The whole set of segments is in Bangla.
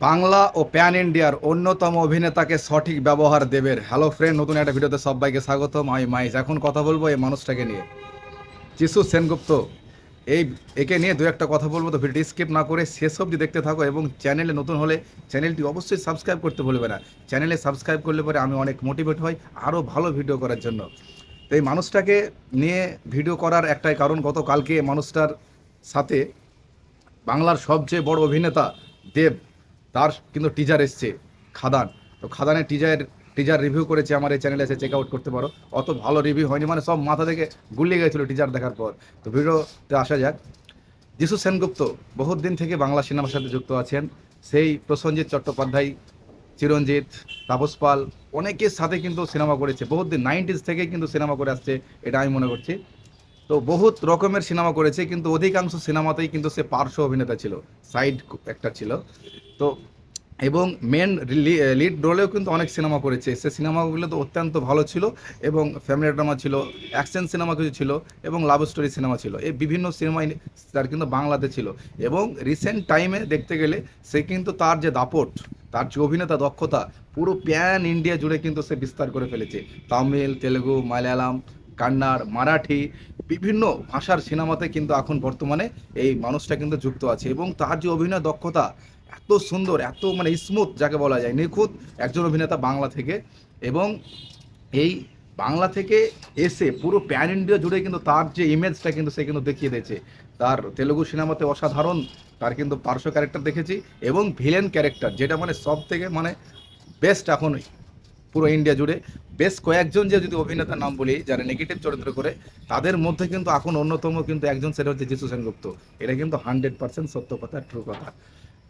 বাংলা ও প্যান ইন্ডিয়ার অন্যতম অভিনেতাকে সঠিক ব্যবহার দেবের হ্যালো ফ্রেন্ড, নতুন একটা ভিডিওতে সবাইকে স্বাগতম। আমি মাইজ। এখন কথা বলব এই মানুষটাকে নিয়ে। যিশু সেনগুপ্ত, এই, একে নিয়ে দু একটা কথা বলব, তো ভিডিওটি স্কিপ না করে শেষ অবধি দেখতে থাকো এবং চ্যানেলে নতুন হলে চ্যানেলটি অবশ্যই সাবস্ক্রাইব করতে ভুলবে না। চ্যানেলে সাবস্ক্রাইব করলে পরে আমি অনেক মোটিভেট হই আরও ভালো ভিডিও করার জন্য। তো এই মানুষটাকে নিয়ে ভিডিও করার একটাই কারণ গতকালকে মানুষটার সাথে বাংলার সবচেয়ে বড় অভিনেতা দেব। তার কিন্তু টিজার এসছে, খাদান। তো খাদানের টিজার টিজার রিভিউ করেছে আমার এই চ্যানেলে এসে চেক আউট করতে পারো। অত ভালো রিভিউ হয়নি মানে সব মাথা থেকে গুলিয়ে গেছিল টিজার দেখার পর। তো ভিডিওতে আসা যাক। যিশু সেনগুপ্ত বহুত দিন থেকে বাংলা সিনেমার সাথে যুক্ত আছেন। সেই প্রসঞ্জিৎ চট্টোপাধ্যায় চিরঞ্জিত তাপস পাল, অনেকের সাথে কিন্তু সিনেমা করেছে। বহুত দিন নাইনটিজ থেকে কিন্তু সিনেমা করে আসছে, এটা আমি মনে করছি। তো বহুত রকমের সিনেমা করেছে, কিন্তু অধিকাংশ সিনেমাতেই কিন্তু সে পার্শ্ব অভিনেতা ছিল, সাইড একটা ছিল। তো এবং মেন লিড রোলেও কিন্তু অনেক সিনেমা করেছে। সে সিনেমাগুলো তো অত্যন্ত ভালো ছিল এবং ফ্যামিলি ড্রামা ছিল অ্যাকশন সিনেমা কিছু ছিল এবং লাভ স্টোরি সিনেমা ছিল। এই বিভিন্ন সিনেমাই তার কিন্তু বাংলাতে ছিল। এবং রিসেন্ট টাইমে দেখতে গেলে সে কিন্তু তার যে দাপট, তার যে অভিনেতা দক্ষতা, পুরো প্যান ইন্ডিয়া জুড়ে কিন্তু সে বিস্তার করে ফেলেছে। তামিল, তেলেগু, মালায়ালাম কান্নাড় মারাঠি, বিভিন্ন ভাষার সিনেমাতে কিন্তু এখন বর্তমানে এই মানুষটা কিন্তু যুক্ত আছে এবং তার যে অভিনয় দক্ষতা এত সুন্দর, এত মানে স্মুথ যাকে বলা যায়, নিখুঁত একজন অভিনেতা বাংলা থেকে এবং এই বাংলা থেকে এসে পুরো প্যান ইন্ডিয়া জুড়ে কিন্তু তার যে ইমেজটা কিন্তু সে কিন্তু দেখিয়ে দিয়েছে। তার তেলেগু সিনেমাতে অসাধারণ তার কিন্তু পার্শ্ব ক্যারেক্টার দেখেছি এবং ভিলেন ক্যারেক্টার যেটা মানে সব থেকে মানে বেস্ট এখন পুরো ইন্ডিয়া জুড়ে। বেশ কয়েকজন যে যদি অভিনেতার নাম বলি, যারা নেগেটিভ চরিত্র করে, তাদের মধ্যে কিন্তু এখন অন্যতম কিন্তু একজন সেটা হচ্ছে যিশু সেনগুপ্ত। এটা কিন্তু হান্ড্রেড পার্সেন্ট সত্য কথা ট্রু কথা।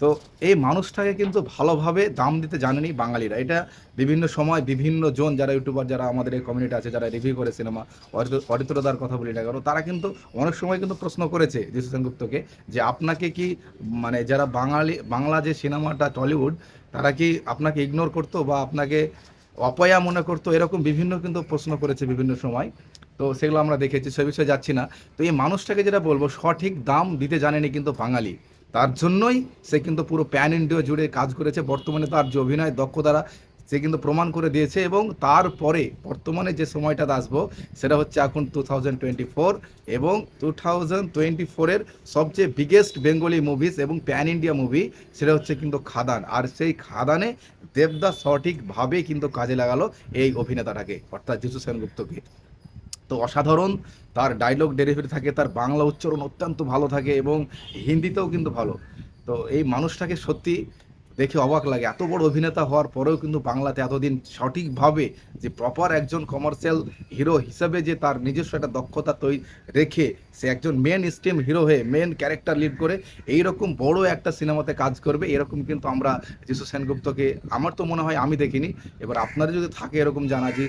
তো এই মানুষটাকে কিন্তু ভালোভাবে দাম দিতে জানেনি বাঙালিরা। এটা বিভিন্ন সময় বিভিন্ন জন যারা ইউটিউবার যারা আমাদের এই কমিউনিটি আছে, যারা রিভিউ করে সিনেমা অরিত্রদার কথা বলি না কেন, তারা কিন্তু অনেক সময় কিন্তু প্রশ্ন করেছে যিশু সেনগুপ্তকে যে আপনাকে কি মানে যারা বাঙালি, বাংলা যে সিনেমাটা টলিউড তারা কি আপনাকে ইগনোর করতো বা আপনাকে অপয়া মনে করতো, এরকম বিভিন্ন কিন্তু প্রশ্ন করেছে বিভিন্ন সময়। তো সেগুলো আমরা দেখেছি, সে বিষয়ে যাচ্ছি না। তো এই মানুষটাকে যেটা বলব, সঠিক দাম দিতে জানেনি কিন্তু বাঙালি। তার জন্যই সে কিন্তু পুরো প্যান ইন্ডিয়া জুড়ে কাজ করেছে। বর্তমানে তার যে অভিনয় দক্ষতারা সে কিন্তু প্রমাণ করে দিয়েছে এবং তারপরে বর্তমানে যে সময়টা আসব, সেটা হচ্ছে এখন টু থাউজেন্ড টোয়েন্টি ফোর এবং টু থাউজেন্ড টোয়েন্টি ফোরের সবচেয়ে বিগেস্ট বেঙ্গলি মুভিস এবং প্যান ইন্ডিয়া মুভি সেটা হচ্ছে কিন্তু খাদান। আর সেই খাদানে দেবদা সঠিকভাবে কিন্তু কাজে লাগালো এই অভিনেতাটাকে, অর্থাৎ যিশু সেনগুপ্তকে। তো অসাধারণ, তার ডায়লগ ডেলিভারি থাকে, তার বাংলা উচ্চারণ অত্যন্ত ভালো থাকে এবং হিন্দিতেও কিন্তু ভালো। তো এই মানুষটাকে সত্যি দেখে অবাক লাগে। এত বড় অভিনেতা হওয়ার পরেও কিন্তু বাংলাতে এতদিন সঠিকভাবে যে প্রপার একজন কমার্শিয়াল হিরো হিসাবে যে তার নিজস্ব একটা দক্ষতা তৈরি রেখে সে একজন মেন স্ট্রিম হিরো হয়ে মেন ক্যারেক্টার লিড করে এই রকম বড় একটা সিনেমাতে কাজ করবে, এরকম কিন্তু আমরা যিশু সেনগুপ্তকে, আমার তো মনে হয় আমি দেখিনি। এবার আপনারা যদি থাকে এরকম জানা যে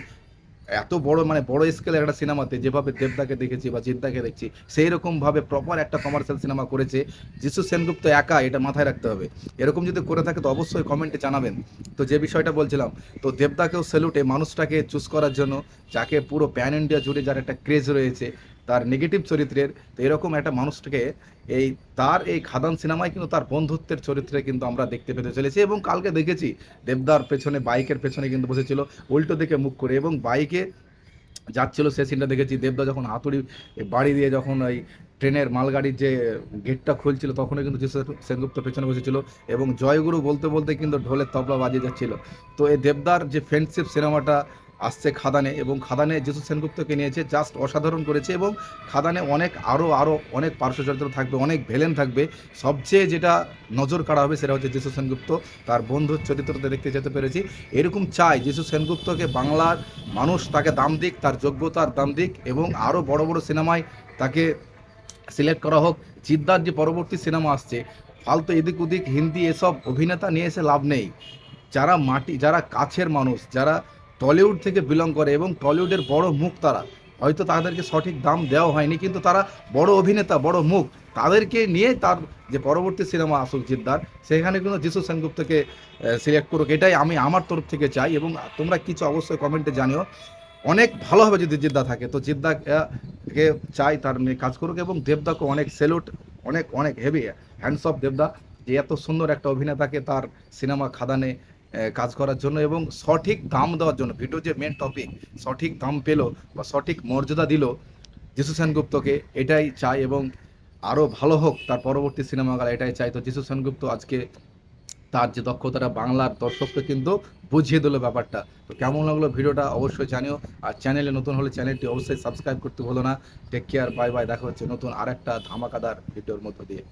এত বড় মানে বড় স্কেলের একটা সিনেমাতে যেভাবে দেবদাকে দেখেছি বা জিদ্দাকে দেখছি সেই রকমভাবে প্রপার একটা কমার্শিয়াল সিনেমা করেছে। যিশু সেনগুপ্ত একা এটা মাথায় রাখতে হবে। এরকম যদি করে থাকে তো অবশ্যই কমেন্টে জানাবেন। তো যে বিষয়টা বলছিলাম, তো দেবদাকেও স্যালুটে মানুষটাকে চুজ করার জন্য, যাকে পুরো প্যান ইন্ডিয়া জুড়ে যার একটা ক্রেজ রয়েছে তার নেগেটিভ চরিত্রের, তো এরকম একটা মানুষটাকে এই তার এই খাদান সিনেমায় কিন্তু তার বন্ধুত্বের চরিত্রে কিন্তু আমরা দেখতে পেতে চলেছি এবং কালকে দেখেছি, দেবদার পেছনে, বাইকের পেছনে কিন্তু বসেছিল, উল্টো দিকে মুখ করে এবং বাইকে যাচ্ছিল, সে সিনটা দেখেছি, দেবদা যখন হাতুড়ি বাড়ি দিয়ে যখন ওই ট্রেনের মালগাড়ির যে গেটটা খুলছিল, তখনও কিন্তু সেনগুপ্ত পেছনে বসেছিল এবং জয়গুরু বলতে বলতে কিন্তু ঢোলের তবলা বাজিয়ে যাচ্ছিল। তো এই দেবদার যে ফ্রেন্ডশিপ সিনেমাটা আসছে খাদানে এবং খাদানে যিশু সেনগুপ্তকে নিয়েছে জাস্ট অসাধারণ করেছে এবং খাদানে অনেক আরও আরও অনেক পার্শ্ব চরিত্র থাকবে, অনেক ভেলেন থাকবে। সবচেয়ে যেটা নজর কাড়া হবে সেটা হচ্ছে যিশু সেনগুপ্ত, তার বন্ধুর চরিত্রতে দেখতে যেতে পেরেছি। এরকম চাই, যিশু সেনগুপ্তকে বাংলার মানুষ তাকে দাম দিক, তার যোগ্যতার দাম দিক এবং আরও বড় বড় সিনেমায় তাকে সিলেক্ট করা হোক। জিদ্দার যে পরবর্তী সিনেমা আসছে, ফালতু এদিক ওদিক হিন্দি এসব অভিনেতা নিয়ে এসে লাভ নেই। যারা মাটি, যারা কাছের মানুষ, যারা টলিউড থেকে বিলং করে এবং টলিউডের বড় মুখ তারা। হয়তো তাদেরকে সঠিক দাম দেওয়া হয়নি কিন্তু তারা বড় অভিনেতা বড় মুখ তাদেরকে নিয়ে তার যে পরবর্তী সিনেমা আসুক জিদ্দার সেখানে কিন্তু যিশু সেনগুপ্তকে সিলেক্ট করুক। এটাই আমি আমার তরফ থেকে চাই এবং তোমরা কিছু অবশ্যই কমেন্টে জানিও। অনেক ভালো হবে যদি জিদ্দা থাকে তো জিদ্দা আহ, কে চাই তার নিয়ে কাজ করুক এবং দেবদাকে অনেক সেলুট অনেক অনেক হেভি হ্যান্ডস অফ দেবদা যে এত সুন্দর একটা অভিনেতাকে তার সিনেমা খাদানে কাজ করার জন্য এবং সঠিক দাম দেওয়ার জন্য, ভিডিও যে মেন টপিক সঠিক দাম পেল বা সঠিক মর্যাদা দিল যিশু সেনগুপ্তকে, এটাই চাই এবং আরও ভালো হোক, তার পরবর্তী সিনেমা সিনেমাগুলো এটাই চাই। তো যিশু সেনগুপ্ত আজকে তার যে দক্ষতাটা বাংলার দর্শককে কিন্তু বুঝিয়ে দিল ব্যাপারটা। তো কেমন লাগল ভিডিওটা অবশ্যই জানিও। আর চ্যানেলে নতুন হলে চ্যানেলটি অবশ্যই সাবস্ক্রাইব করতে ভুলো না। টেক কেয়ার বাই বাই দেখা হচ্ছে নতুন আরেকটা ধামাকাদার ভিডিওর মধ্য দিয়ে।